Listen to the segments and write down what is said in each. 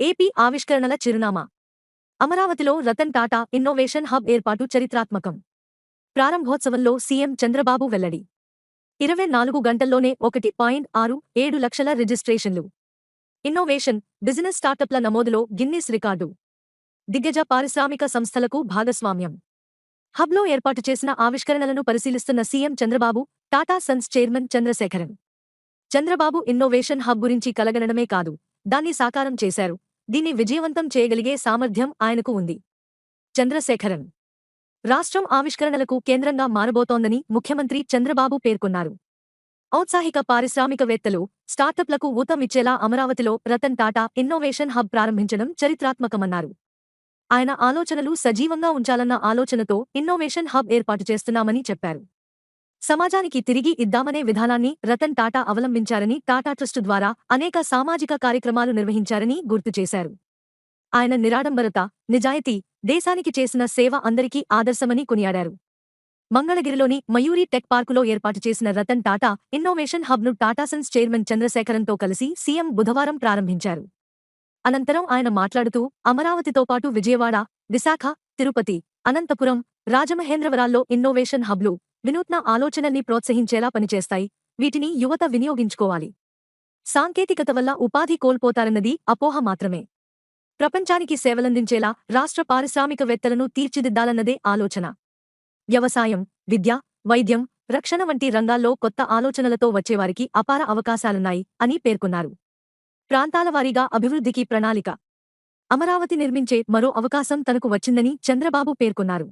AP ఆవిష్కరణల చిరునామా. అమరావతిలో రతన్ టాటా ఇన్నోవేషన్ హబ్ ఏర్పాటు చరిత్రాత్మకం. ప్రారంభోత్సవంలో సీఎం చంద్రబాబు వెల్లడి. ఇరవై నాలుగు గంటల్లోనే ఒకటి పాయింట్ ఆరు ఏడు లక్షల రిజిస్ట్రేషన్లు. ఇన్నోవేషన్ బిజినెస్ స్టార్టప్ల నమోదులో గిన్నీస్ రికార్డు. దిగ్గజ పారిశ్రామిక సంస్థలకు భాగస్వామ్యం. హబ్లో ఏర్పాటు చేసిన ఆవిష్కరణలను పరిశీలిస్తున్న CM Chandrababu Tata Sons chairman Chandrasekaran. Chandrababu innovation hub గురించి కలగనడమే కాదు దాన్ని సాకారం చేశారు. దీన్ని విజయవంతం చేయగలిగే సామర్థ్యం ఆయనకు ఉంది. చంద్రశేఖరన్. రాష్ట్రం ఆవిష్కరణలకు కేంద్రంగా మారబోతోందని ముఖ్యమంత్రి చంద్రబాబు పేర్కొన్నారు. ఔత్సాహిక పారిశ్రామికవేత్తలు స్టార్టప్లకు ఊతమిచ్చేలా అమరావతిలో రతన్ టాటా ఇన్నోవేషన్ హబ్ ప్రారంభించడం చరిత్రాత్మకమన్నారు. ఆయన ఆలోచనలు సజీవంగా ఉంచాలన్న ఆలోచనతో ఇన్నోవేషన్ హబ్ ఏర్పాటు చేస్తున్నామని చెప్పారు. సమాజానికి తిరిగి ఇద్దామనే విధానాన్ని రతన్ టాటా అవలంబించారని టాటా ట్రస్టు ద్వారా అనేక సామాజిక కార్యక్రమాలు నిర్వహించారని గుర్తు చేశారు. ఆయన నిరాడంబరత నిజాయితీ దేశానికి చేసిన సేవ అందరికీ ఆదర్శమని కొనియాడారు. మంగళగిరిలోని మయూరి టెక్ పార్కులో ఏర్పాటు చేసిన రతన్ టాటా ఇన్నోవేషన్ హబ్ను టాటాసన్స్ చైర్మన్ చంద్రశేఖరన్తో కలిసి సీఎం బుధవారం ప్రారంభించారు. అనంతరం ఆయన మాట్లాడుతూ అమరావతితో పాటు విజయవాడ విశాఖ తిరుపతి అనంతపురం రాజమహేంద్రవరాల్లో ఇన్నోవేషన్ హబ్లు వినూత్న ఆలోచనల్ని ప్రోత్సహించేలా పనిచేస్తాయి. వీటిని యువత వినియోగించుకోవాలి. సాంకేతికత వల్ల ఉపాధి కోల్పోతారన్నది అపోహ మాత్రమే. ప్రపంచానికి సేవలందించేలా రాష్ట్ర పారిశ్రామికవేత్తలను తీర్చిదిద్దాలన్నదే ఆలోచన. వ్యవసాయం విద్య వైద్యం రక్షణ వంటి రంగాల్లో కొత్త ఆలోచనలతో వచ్చేవారికి అపార అవకాశాలున్నాయి అని పేర్కొన్నారు. ప్రాంతాల వారీగా అభివృద్ధికి ప్రణాళిక. అమరావతి నిర్మించే మరో అవకాశం తనకు వచ్చిందని చంద్రబాబు పేర్కొన్నారు.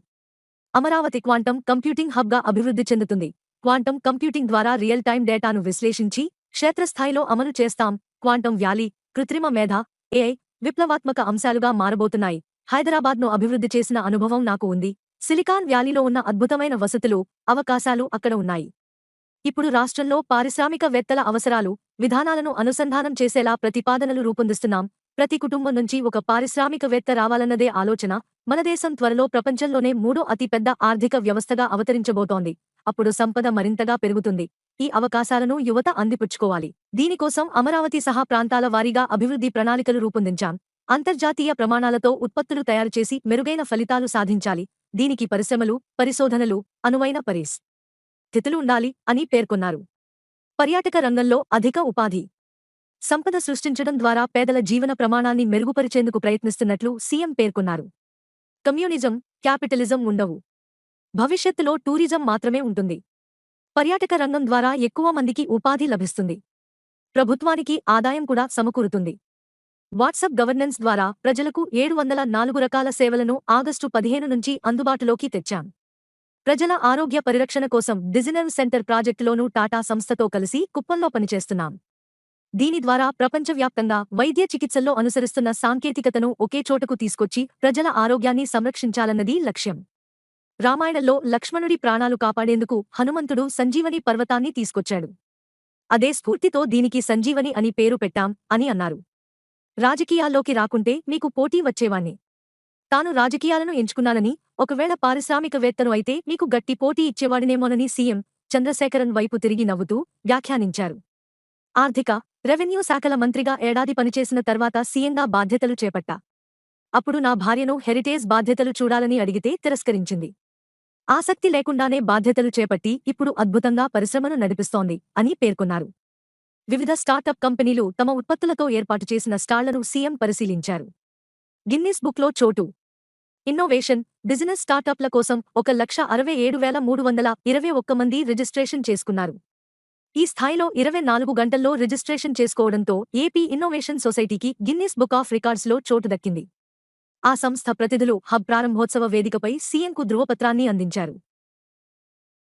అమరావతి క్వాంటం కంప్యూటింగ్ హబ్గా అభివృద్ధి చెందుతుంది. క్వాంటం కంప్యూటింగ్ ద్వారా రియల్ టైం డేటాను విశ్లేషించి క్షేత్రస్థాయిలో అమలు చేస్తాం. క్వాంటం వ్యాలీ కృత్రిమ మేధ ఏఐ విప్లవాత్మక అంశాలుగా మారబోతున్నాయి. హైదరాబాద్ను అభివృద్ధి చేసిన అనుభవం నాకు ఉంది. సిలికాన్ వ్యాలీలో ఉన్న అద్భుతమైన వసతులు అవకాశాలు అక్కడ ఉన్నాయి. ఇప్పుడు రాష్ట్రంలో పారిశ్రామికవేత్తల అవసరాలు విధానాలను అనుసంధానం చేసేలా ప్రతిపాదనలు రూపొందిస్తున్నాం. ప్రతి కుటుంబం నుంచి ఒక పారిశ్రామికవేత్త రావాలన్నదే ఆలోచన. మన దేశం త్వరలో ప్రపంచంలోనే మూడో అతిపెద్ద ఆర్థిక వ్యవస్థగా అవతరించబోతోంది. అప్పుడు సంపద మరింతగా పెరుగుతుంది. ఈ అవకాశాలను యువత అందిపుచ్చుకోవాలి. దీనికోసం అమరావతి సహా ప్రాంతాల వారీగా అభివృద్ధి ప్రణాళికలు రూపొందించాం. అంతర్జాతీయ ప్రమాణాలతో ఉత్పత్తులు తయారుచేసి మెరుగైన ఫలితాలు సాధించాలి. దీనికి పరిశ్రమలు పరిశోధనలు అనువైన పరిస్ స్థితులు ఉండాలి అని పేర్కొన్నారు. పర్యాటక రంగంలో అధిక ఉపాధి సంపద సృష్టించడం ద్వారా పేదల జీవన ప్రమాణాన్ని మెరుగుపరిచేందుకు ప్రయత్నిస్తున్నట్లు సీఎం పేర్కొన్నారు. కమ్యూనిజం క్యాపిటలిజం ఉండవు. భవిష్యత్తులో టూరిజం మాత్రమే ఉంటుంది. పర్యాటక రంగం ద్వారా ఎక్కువ మందికి ఉపాధి లభిస్తుంది. ప్రభుత్వానికి ఆదాయం కూడా సమకూరుతుంది. వాట్సాప్ గవర్నెన్స్ ద్వారా ప్రజలకు ఏడు వందల నాలుగు రకాల సేవలను ఆగస్టు పదిహేను నుంచి అందుబాటులోకి తెచ్చాం. ప్రజల ఆరోగ్య పరిరక్షణ కోసం డిజినల్ సెంటర్ ప్రాజెక్టులోనూ టాటా సంస్థతో కలిసి కుప్పంలో పనిచేస్తున్నాం. దీని ద్వారా ప్రపంచవ్యాప్తంగా వైద్య చికిత్సల్లో అనుసరిస్తున్న సాంకేతికతను ఒకే చోటకు తీసుకొచ్చి ప్రజల ఆరోగ్యాన్ని సంరక్షించాలన్నది లక్ష్యం. రామాయణంలో లక్ష్మణుడి ప్రాణాలు కాపాడేందుకు హనుమంతుడు సంజీవని పర్వతాన్ని తీసుకొచ్చాడు. అదే స్ఫూర్తితో దీనికి సంజీవని అని పేరు పెట్టాం అని అన్నారు. రాజకీయాల్లోకి రాకుంటే మీకు పోటీ వచ్చేవాణ్ణి. తాను రాజకీయాలను ఎంచుకున్నానని ఒకవేళ పారిశ్రామికవేత్తను అయితే మీకు గట్టి పోటీ ఇచ్చేవాడినేమోనని సీఎం చంద్రశేఖరన్ వైపు తిరిగి నవ్వుతూ వ్యాఖ్యానించారు. ఆర్థిక రెవెన్యూ శాఖల మంత్రిగా ఏడాది పనిచేసిన తర్వాత సీఎంగా బాధ్యతలు చేపట్టా. అప్పుడు నా భార్యను హెరిటేజ్ బాధ్యతలు చూడాలని అడిగితే తిరస్కరించింది. ఆసక్తి లేకుండానే బాధ్యతలు చేపట్టి ఇప్పుడు అద్భుతంగా పరిశ్రమను నడిపిస్తోంది అని పేర్కొన్నారు. వివిధ స్టార్టప్ కంపెనీలు తమ ఉత్పత్తులతో ఏర్పాటు చేసిన స్టాళ్ళను సీఎం పరిశీలించారు. గిన్నిస్ బుక్లో చోటు. ఇన్నోవేషన్ బిజినెస్ స్టార్టప్ల కోసం ఒక లక్ష అరవై ఏడు వేల మూడు వందల ఇరవై ఒక్క మంది రిజిస్ట్రేషన్ చేసుకున్నారు. ఈ స్థాయిలో ఇరవై నాలుగు గంటల్లో రిజిస్ట్రేషన్ చేసుకోవడంతో ఏపీ ఇన్నోవేషన్ సొసైటీకి గిన్నిస్ బుక్ ఆఫ్ రికార్డ్స్లో చోటు దక్కింది. ఆ సంస్థ ప్రతిధులు హబ్ ప్రారంభోత్సవ వేదికపై సీఎంకు ధృవపత్రాన్ని అందించారు.